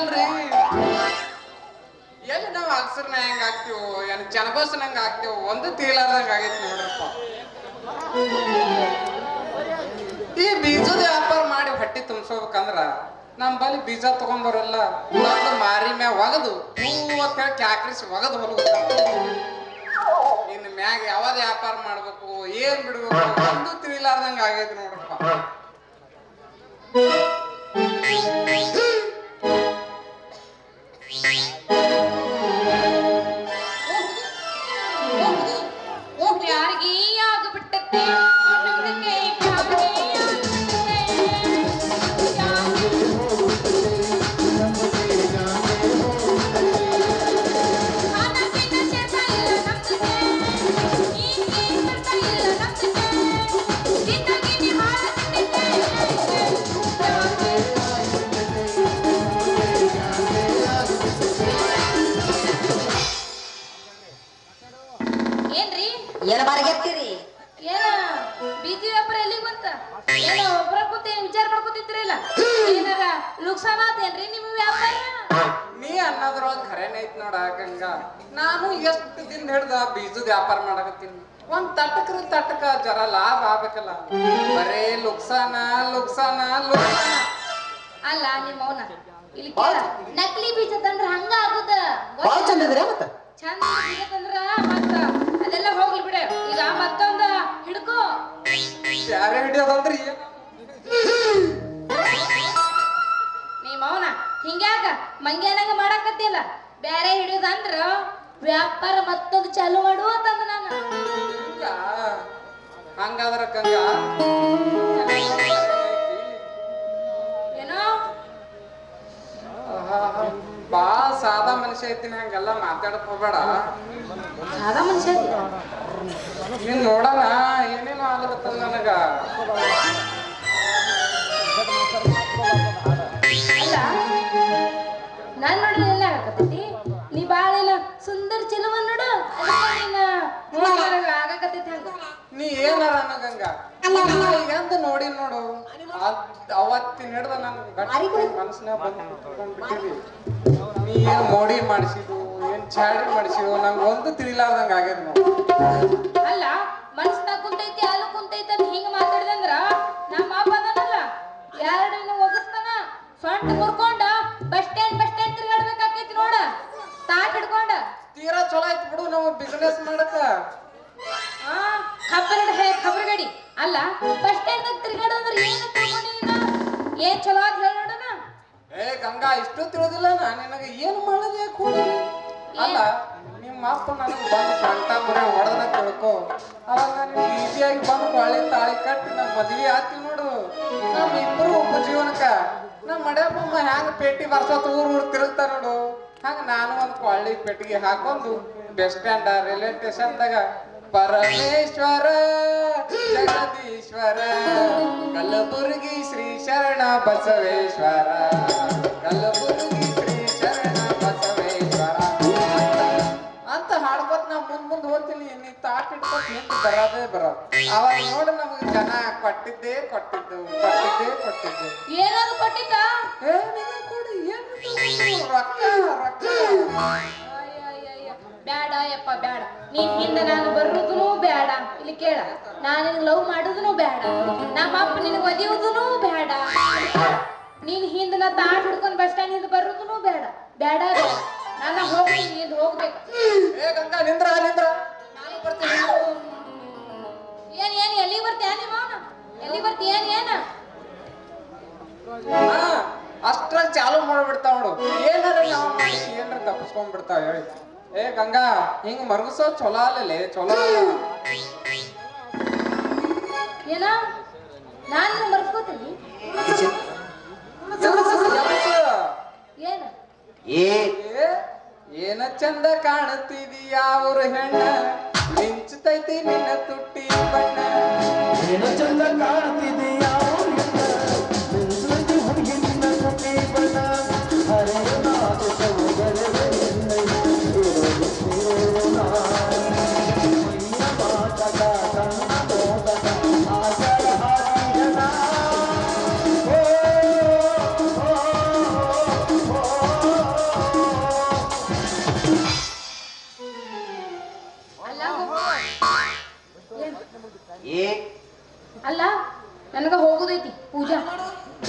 ಹತ್ಬೇಕಲ್ರಿ ಎಲ್ಲಿ ನಾವು ಅಕ್ಸರ್ನ ಹೆಂಗ್ ಆಗ್ತೀವೋ ಏನ್ ಹೆಂಗ್ ಆಗ್ತೀವೋ ಒಂದು ತೀಲಾರ್ದಂಗ ಆಗೈತಿ ನೋಡ್ರಪ್ಪ. ಈ ಬೀಜದ ವ್ಯಾಪಾರ ಮಾಡಿ ಹೊಟ್ಟಿ ತುಂಬಿಸ್ಬೇಕಂದ್ರ ನಮ್ ಬಳಿ ಬೀಜ ತಗೊಂಡವ್ರೆಲ್ಲ ಒಂದು ಮಾರಿ ಮ್ಯಾಗ ಒಗದು, ಮೂವತ್ತ ಹೇಳಿ ಕ್ಯಾಕ್ರಿಸಿ ಒಗದು ಹೊಲಗ ಇನ್ನು ಮ್ಯಾಗ ಯಾವ್ದು ವ್ಯಾಪಾರ ಮಾಡ್ಬೇಕು, ಏನ್ ಬಿಡ್ಬೇಕು, ಒಂದು ತಿಳಿಲಾರ್ದಂಗ ಆಗೈತಿ ನೋಡ್ರಪ್ಪ. ಮಾಡ್ಕೊತಿದ್ರಿಲ್ಲ ಏನಾರ ನುಕ್ಸಾನ ಆತೇನ್ರಿ ನಿಮ್ಮ ವ್ಯಾಪಾರ? ನೀ ಅನ್ನೋದ್ರೊಳಗೆ ಖರೇನ ಐತ್ ನೋಡ ಗಂಗ. ನಾನು ಎಷ್ಟು ದಿನ ಹಿಡ್ದ ಬೀಜದ ವ್ಯಾಪಾರ ಮಾಡಕತ್ತೀನಿ. ಒಂದ್ ತಟಕ್ರ ತಟಕ ಜರ ಲಾಭ ಆಗ್ಬೇಕಲ್ಲ. ಬರೇ ಲುಕ್ಸಾನ ಲುಕ್ಸಾನ ಲುಕ್ಸಾನ. ಅಲ್ಲ ನಿಮ್ಮ ಅವನ. ಇಲ್ಲಿ ಕೇಳ. ನಕಲಿ ಬೀಜ ತಂದ್ರ ಹಂಗ ಆಗುದ? ಬಾಳ ಚಂದ ಇದ್ರಿ ಚಂದ ಬೀಜ ತಂದ್ರ ಸಾದಾ ಮನುಷ್ಯ ಐತಿನ ಹಂಗೆಲ್ಲ ಮಾತಾಡಕ್ ಹೋಗ್ಬೇಡ. ಸಾದಾ ಮನುಷ್ಯ ನೀನ್ ನೋಡಣ ಏನೇನೋ ಆಗ್ಲತ್ತದ ನನಗ. ನಾನ್ ನೋಡಿದ್ರೆ ಎಲ್ಲ ಆಗಕತ್ತೈತಿ? ನೀ ಬಾಳ ಏನ ಸುಂದರ ಚೆಲುವ ನೋಡು ಆಗಕತ್ತೈತಿ ಹಂಗ. ನೀ ಏನಾರ ನನಗಂಗ ಗಂಗ ಎಂದ ನೋಡಿ ನೋಡು. ಅವತ್ತಿನ ಹಿಡ್ದ ನನ್ ಮನಸ್ಸಿನ ಮನಸ್ಸಿನಾಗ ಬಂದು ಕುತ್ಕೊಂಡ್ಬಿಟ್ಟಿವಿ ನೀ ಏನ್ ಮೋಡಿ ಮಾಡಿಸಿದು ಏನ್ ಚಾಡಿ ಮಾಡಿಸಿದು ನಂಗೆ ಒಂದು ತಿಳಿಲಾರ್ದಂಗ ಆಗ್ಯದ ಅಲ್ಲ ಮನಸ್ನಾಗ ಕುಂತೈತಿ ಅಲ್ಲ ಕುಂತೈತಿ ಅಂತ ಹಿಂಗ ಮಾತಾಡಿದಂದ್ರ ನಮ್ಮ ಅಪ್ಪ ಅದನಲ್ಲ. ಯಾರನ್ನ ಒಗಸ್ತಾನ? ಸೊಂಟ ಮುರ್ಕೊಂಡ ಬಸ್ ಸ್ಟ್ಯಾಂಡ್ ಬಸ್ ಸ್ಟ್ಯಾಂಡ್ ತಿರ್ಗಾಡ್ಬೇಕಾಕೈತಿ ನೋಡ. ತಾಟ್ ಹಿಡ್ಕೊಂಡ. ತೀರಾ ಚಲೋ ಆಯ್ತು ಬಿಡು ನಾವು ಬಿಸ್ನೆಸ್ ಮಾಡಕ ಆ ಖಬ್ಬರ ಹೇ ಗಡಿ. ಅಲ್ಲ ಬಸ್ ಸ್ಟ್ಯಾಂಡ್ ತಿರ್ಗಾಡೋದ್ರ ಏನು ತಿಳ್ಕೊಂಡಿನ ಏನ್ ಚಲೋ ಆಗಿ ಹೇಳ. ಏ ಗಂಗಾ, ಇಷ್ಟು ತಿಳಿದಿಲ್ಲ ನಾ ನಿನಗೆ ಏನು ಮಾಡದೆ ಕೂಡ ಅಲ್ಲ ನಿಮ್ಮ ಅಪ್ಪ ನನಗೆ ಬಂದು ಮುರೆ ಹೊಡೆದ ತಿಳ್ಕೊ. ಅವಾಗ ನನಗೆ ಈಸಿಯಾಗಿ ಬಂದು ಬಾಳೆ ತಾಳಿ ಕಟ್ಟಿ ನಮ್ಮ ಮದ್ವೆ ಆತಿ ನೋಡು. ನಮ್ಮ ಇಬ್ಬರು ಒಬ್ಬ ಜೀವನಕ್ಕ. ನಮ್ಮ ಮಡ್ಯಪ್ಪ ಹ್ಯಾಂಗ ಪೇಟಿ ಬರ್ಸೋತ್ ಊರ್ ಊರ್ ತಿರುಗ್ತ ನೋಡು. ಹಂಗ ನಾನು ಒಂದು ಕೊಳ್ಳಿ ಪೆಟ್ಟಿಗೆ ಹಾಕೊಂಡು ಬಸ್ ಸ್ಟ್ಯಾಂಡ್ ರೈಲ್ವೆ ಸ್ಟೇಷನ್ದಾಗ ಪರಮೇಶ್ವರ ಜಗದೀಶ್ವರ ಕಲಬುರಗಿ ಶ್ರೀ ಶರಣ ಬಸವೇಶ್ವರ ಕಲಬುರಗಿ ಶ್ರೀ ಶರಣ ಬಸವೇಶ್ವರ. ಅಂತ ಹಾಡ್ಕೊತ್ ನಾವು ಮುಂದ್ ಮುಂದ್ ಹೋಗ್ತೀನಿ ನೀ ತಾಟ್ ಇಟ್ಕೊತ್ ನಿಂತು ಬರೋದೇ ಬರೋದು. ಅವಾಗ ನೋಡಿ ನಮಗೆ ಜನ ಕೊಟ್ಟಿದ್ದೇ ಕೊಟ್ಟಿದ್ದು ಕೊಟ್ಟಿದ್ದೇ ಕೊಟ್ಟಿದ್ದು. ಏನಾದ್ರು ಕೊಟ್ಟಿದ್ದ? ಕೊಡು ಏನು? ರೊಕ್ಕ ರೊಕ್ಕ. ಬ್ಯಾಡ ಯಪ್ಪ ಬ್ಯಾಡ. ನೀನ್ ಹಿಂದ ನಾನು ಬರುದೂ ಬೇಡ. ಇಲ್ಲಿ ಕೇಳ. ನಾನು ನಿನ್ ಲವ್ ಮಾಡುದನು ಬೇಡ. ನಮ್ಮ ಅಪ್ಪ ನಿನಗೆ ಒದಿಯುವುದೂ ಬೇಡ. ನೀನ್ ಹಿಂದ ನಾ ತಾಟ್ ಹಿಡ್ಕೊಂಡ್ ಬಸ್ ಸ್ಟ್ಯಾಂಡ್ ಹಿಂದ ಬರುದನು ಬೇಡ. ಬೇಡ ನನ್ನ ಹೋಗಿ ನೀನ್ ಹೋಗ್ಬೇಕು. ಏ ಗಂಗಾ ನಿಂದ್ರ ನಿಂದ್ರ. ನಾನು ಬರ್ತೀನಿ. ಏನ್ ಏನ್ ಎಲ್ಲಿ ಬರ್ತೀಯ ನಿಮ್ಮ ಎಲ್ಲಿ ಬರ್ತೀಯ ಏನ್ ಏನ ಹಾ ಅಷ್ಟ್ರಾಗ ಚಾಲು ಮಾಡ್ಬಿಡ್ತಾವ ನೋಡು. ಏನಾರ ಏನಾರ ತಪ್ಪಿಸ್ಕೊಂಡ್ಬಿಡ್ತಾವ ಹೇಳಿ. ಏ ಗಂಗಾ ಹಿಂಗ್ ಮರಗಸ ಚೊಲೋ ಅಲ್ಲಲೇ ಚೊಲೋ ಅಲ್ಲ. ಏನ? ನಾನು ಮರ್ಸ್ಕೋತೀನಿ. ಏನ? ಏ. ಏ, ಏನ ಚಂದ ಕಾಣುತ್ತಿದೀಯ ಅವ್ರ ಹೆಣ್ಣ? ಮಿಂಚುತ್ತೈತಿ ನಿನ್ನ ತುಟ್ಟಿ ಬಣ್ಣ. ಏನ ಚಂದ ಕಾಣ್ತಿದೀಯ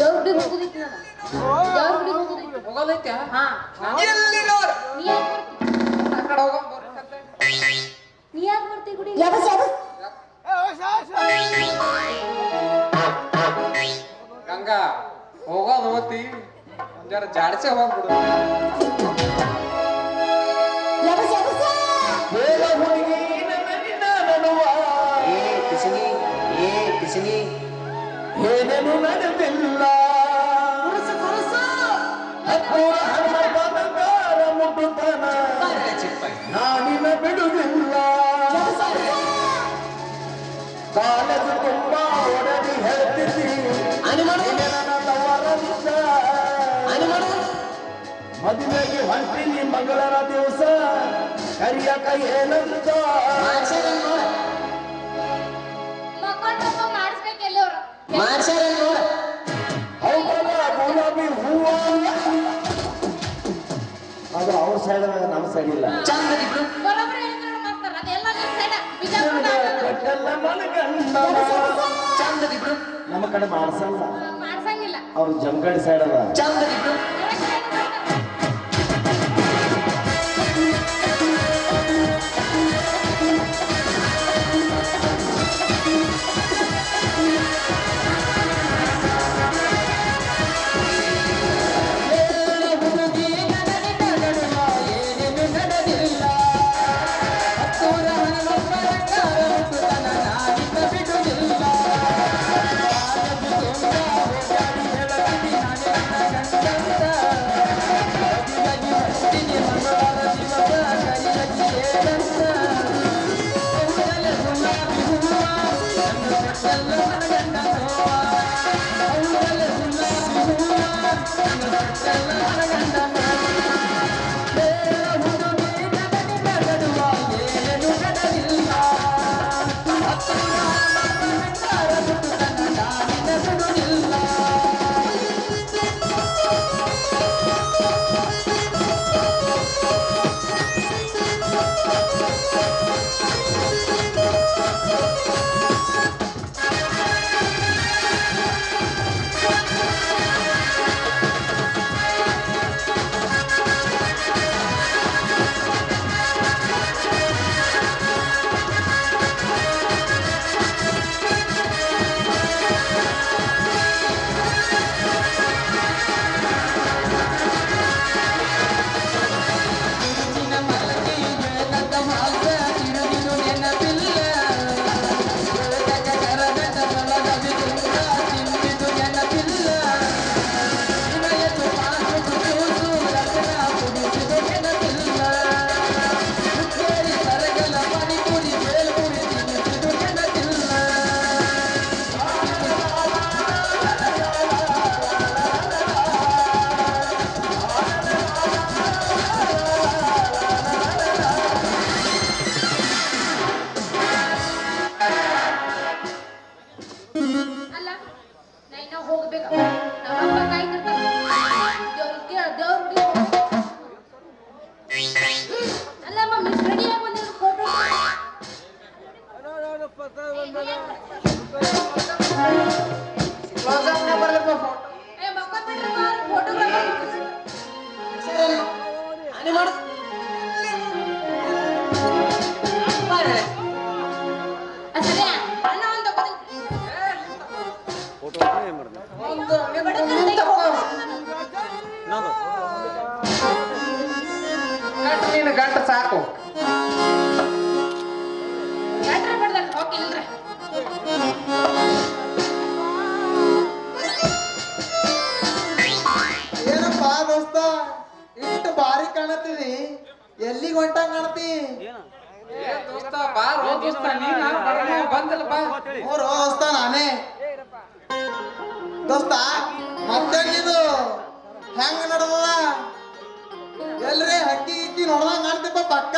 ದೇವ್ರ ಗುಡಿಗೆ ಹೋಗುದೈತಿ ನಾನು ದೇವ್ರ ಗುಡಿಗೆ ಹೋಗುದೈತಿ ಹಾ. ಎಲ್ಲಿ ನೋಡ್ ನೀ ಯಾಕೆ ಬರ್ತಿ? ಆ ಕಡೆ ಹೋಗೋಣ ನೀ ಯಾಕೆ ಬರ್ತಿ ಗುಡಿ? ಗಂಗಾ ಹೋಗೋದು ಹೋತಿ ಜರ ಜಾಡ್ಸೆ ಹೋಗ್ಬಿಡು. ಮದುವೆಗೆ ಹೊಂಟಿನಿ ಮಂಗಳರ ದಿವಸ. ಏನಂತ? ಮಾಡಿಸ್ಬೇಕು ಎಲ್ಲವ್ರು ಹೌದಲ್ಲ ಗುಲಾಬಿ ಹೂವ ಅದು ಅವ್ರ ಸೈಡ್ ನಮ್ಮ ಸೈಡ್ ಇಲ್ಲ. ನಮ್ಮ ಕಡೆ ಮಾಡ್ಸಲ್ಲ. ಮಾಡ್ಸಂಗಿಲ್ಲ. ಅವ್ರು ಜಂಗಡಿ ಸೈಡ್ ಅದ ಚಂದದಿಬ್ರು ಅಲ್ಲ ನೀನು ಗಂಟ ಸಾಕು ಏನಪ್ಪ ದೋಸ್ತ? ಇಷ್ಟು ಭಾರಿ ಕಾಣತ್ತೀವಿ ಎಲ್ಲಿಗೆ ಹೊಂಟಂಗ್ ಕಾಣತಿ? ಏ ದೋಸ್ತ ಬಾರೋ ದೋಸ್ತ ನೀನ ಬರಲ್ಲ ಬಂದಲ್ಲ ಬಾ ಮೂರು ದೋಸ್ತ ನಾನೇ. ದೋಸ್ತ ಹೆಂಗ್ ನಡ್ದದ? ಎಲ್ರಿ ಹಕ್ಕಿ ಇಕ್ಕಿ ನೋಡ್ದಂಗ ಕಾಣ್ತಿಪ್ಪ ಪಕ್ಕ?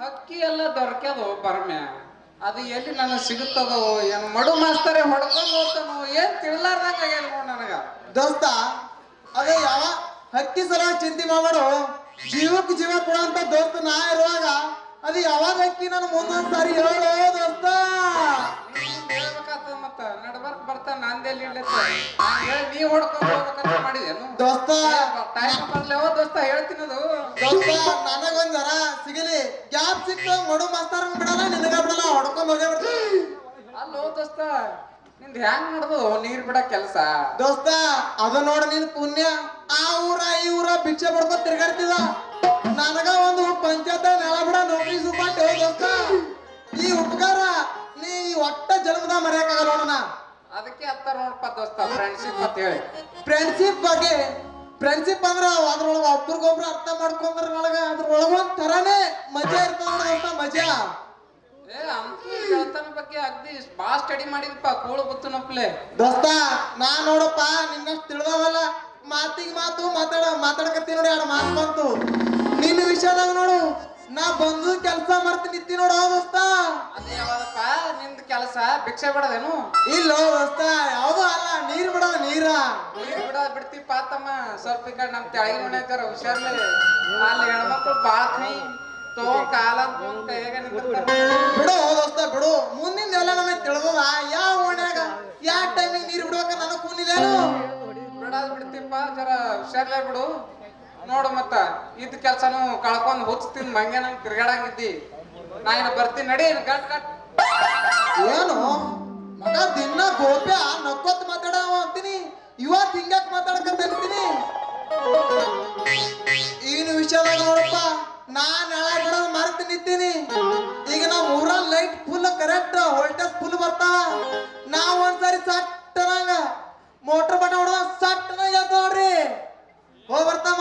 ಹಕ್ಕಿ ಎಲ್ಲ ದೊರಕ್ಯದು ಬರ್ಮ್ಯ. ಅದು ಎಲ್ಲಿ ನನಗೆ ಸಿಗುತ್ತದೋ ಏನು ಮಡು ಮಾಸ್ತರೇ ಹೊಡ್ಕೊಂಡು ಹೋಗ್ತಾನೋ ಏನ್ ತಿಳ್ಲಾರ್ದಂಗ ಆಗ್ಯಾದ ನೋಡ್ ನನಗ? ದೋಸ್ತ ಅದೇ ಯಾವ ಹಕ್ಕಿ ಸಲ ಚಿಂತೆ ಮಾಡೋ ಜೀವಕ್ಕೆ ಜೀವ ಕೊಡಂತ ದೋಸ್ತ ನಾ ಇರುವಾಗ ಅದು ಯಾವಾಗ ಹಕ್ಕಿ ನಾನು ಮುಂದೊಂದ್ ಸಾರಿ ಹೇಳೋ ದೋಸ್ತ? ಹೇಳ್ಬೇಕಾಗ್ತದ ಮತ್ತ ನಡ್ಬರ್ಕ್ ಬರ್ತಾ ನಂದೆಲ್ಲಿ ಇಡ್ಲತ್ತ. ಹೇಳಿ ನೀ ಹೊಡ್ಕೊಂಡ್ ಹೋಗ್ಬೇಕಂತ ಮಾಡಿದೇನು ದೋಸ್ತ. ಟೈಮ್ ಬರ್ಲಿ ಓ ದೋಸ್ತ ಹೇಳ್ತೀನಿ ಅದು ದೋಸ್ತ ನನಗೊಂದ್ ಜರ ಸಿಗಲಿ. ಗ್ಯಾಪ್ ಸಿಕ್ಕ ಮಡು ಮಾಸ್ತಾರ ಬಿಡಲ್ಲ ನಿನಗ ಬಿಡಲ್ಲ ಹೊಡ್ಕೊಂಡ್ ಹೋಗೇ ಬಿಡ್ತೀನಿ. ಅಲ್ಲೋ ದೋಸ್ತ ನಿಂದ ಹೆಂಗ್ ನಡ್ದು ನೀರ್ ಬಿಡ ಕೆಲ್ಸ. ದೋಸ್ತ ಅದ ನೋಡ ನಿನ್ ಪುಣ್ಯ. ಆ ಊರ ಈ ಊರ ಭಿಕ್ಷೆ ಬಡ್ಕೊ ತಿರ್ಗಾಡ್ತಿದ ನನಗ ಒಂದು ಪಂಚಾಯತ್ ನೆಲ ಬಿಡ ನೌಕರಿ ಸುಪಾಟ್ ದೋಸ್ತ. ಈ ಉಪಕಾರ ಒಟ್ಟ ಜನ್ಮದ ಮರೆಯಕ್ಕಾಗಲ್ಲ ನೋಡೋಣ ಅದಕ್ಕೆ ಹತ್ತ ನೋಡಪ್ಪ ದೋಸ್ತ ಫ್ರೆಂಡ್ಶಿಪ್ ಅಂತ ಹೇಳಿ. ಫ್ರೆಂಡ್ಶಿಪ್ ಬಗ್ಗೆ ಫ್ರೆಂಡ್ಶಿಪ್ ಅಂದ್ರೆ ಅದ್ರೊಳಗ ಒಬ್ರಿಗೊಬ್ರು ಅರ್ಥ ಮಾಡ್ಕೊಂಡ್ರ ಒಳಗ ಅದ್ರೊಳಗ ಒಂದ್ ತರಾನೇ ಮಜಾ ಇರ್ತದ ಅಂತ ಮಜಾ. ಏ ಅಂತೂ ಗೆಳತನ ಬಗ್ಗೆ ಅಗ್ದಿ ಬಾ ಸ್ಟಡಿ ಮಾಡಿದಪ್ಪ ಕೂಳು ಗೊತ್ತು ನಪ್ಲೆ. ದೋಸ್ತ ನಾ ನೋಡಪ್ಪ ನಿನ್ನಷ್ಟು ತಿಳಿದವಲ್ಲ. ಮಾತಿಗೆ ಮಾತು ಮಾತಾಡ ಮಾತಾಡಕತ್ತಿ ನೋಡಿ ಎರಡು ಮಾತು ಬಂತು. ನಿನ್ನ ವಿಷಯದಾಗ ನೋಡು ನಾ ಬಂದು ಕೆಲಸ ಮಾಡ್ತೀನಿ ನಿತ್ತಿ ನೋಡು ದೋಸ್ತ. ಅದೇ ಯಾವ್ದಪ್ಪ? ನಿಂದ ಕೆಲಸ ಭಿಕ್ಷೆ ಬಿಡೋದೇನು? ಇಲ್ಲ ದೋಸ್ತ ಯಾವ್ದು ಅಲ್ಲ ನೀರ್ ಬಿಡ ನೀರ. ನೀರ್ ಬಿಡ ಬಿಡ್ತಿಪ್ಪ ತಮ್ಮ ಸ್ವಲ್ಪ ನಮ್ ಕಡೆ ನಮ್ ತೆಳಗಿನ ಹುಷಾರ್ ಹುಷಾರ್ಲೆ ಅಲ್ಲಿ ಹೆಣ್ಮಕ್ಳು ಬಾಳ ಕೈ ತೋ ಕಾಲ ಕೈಯಾಗ ಬಿಡು ದೋಸ್ತ ಬಿಡು. ಮುಂದಿನ ಎಲ್ಲ ನನಗೆ ತಿಳಿದದ ಯಾವ ಓಣ್ಯಾಗ ಯಾವ ಟೈಮಿಗೆ ನೀರ್ ಬಿಡ್ಬೇಕ ನನಗೆ ಕೂನಿಲ್ಲೇನು? ಬಿಡೋದ್ ಬಿಡ್ತಿಪ್ಪ ಜರ ಹುಷಾರ್ಲೇ ಬಿಡು. ನೋಡು ಮತ್ತ ಇದ್ ಕೆಲ್ಸನು ಕಳ್ಕೊಂಡ್ ಹುಚ್ಚ ಮಂಗೇನ ಮಂಗೆ ನಂಗೆ ತಿರ್ಗಾಡಂಗಿದ್ದಿ. ನಾ ಇನ್ನ ಬರ್ತೀನಿ, ನಡಿ ಗಟ್ ಗಟ್. ಏನು? ಮಗ ದಿನ ಗೋಪ್ಯ ನಕ್ಕೊತ್ ಮಾತಾಡವ ಅಂತೀನಿ. ಇವತ್ತು ಹಿಂಗ್ಯಾಕ್ ಮಾತಾಡಕಂತ ನಿಂತೀನಿ ಈಗಿನ ವಿಷಯದಾಗ ನೋಡಪ್ಪ, ನಾನ್ ಹೇಳ ಮರ್ತಿ ನಿಂತೀನಿ. ಈಗ ನಾವು ಊರ light full correct voltage full ಬರ್ತಾವ. ನಾವ್ ಒಂದ್ಸರಿ ಸಟ್ಟನಾಗ ಮೋಟರ್ ಬಟ ಹೊಡೆದ ಸಟ್ಟನಾಗ ಎದ್ದ ನೋಡ್ರಿ. ಹೋಗ್ಬರ್ತಾವ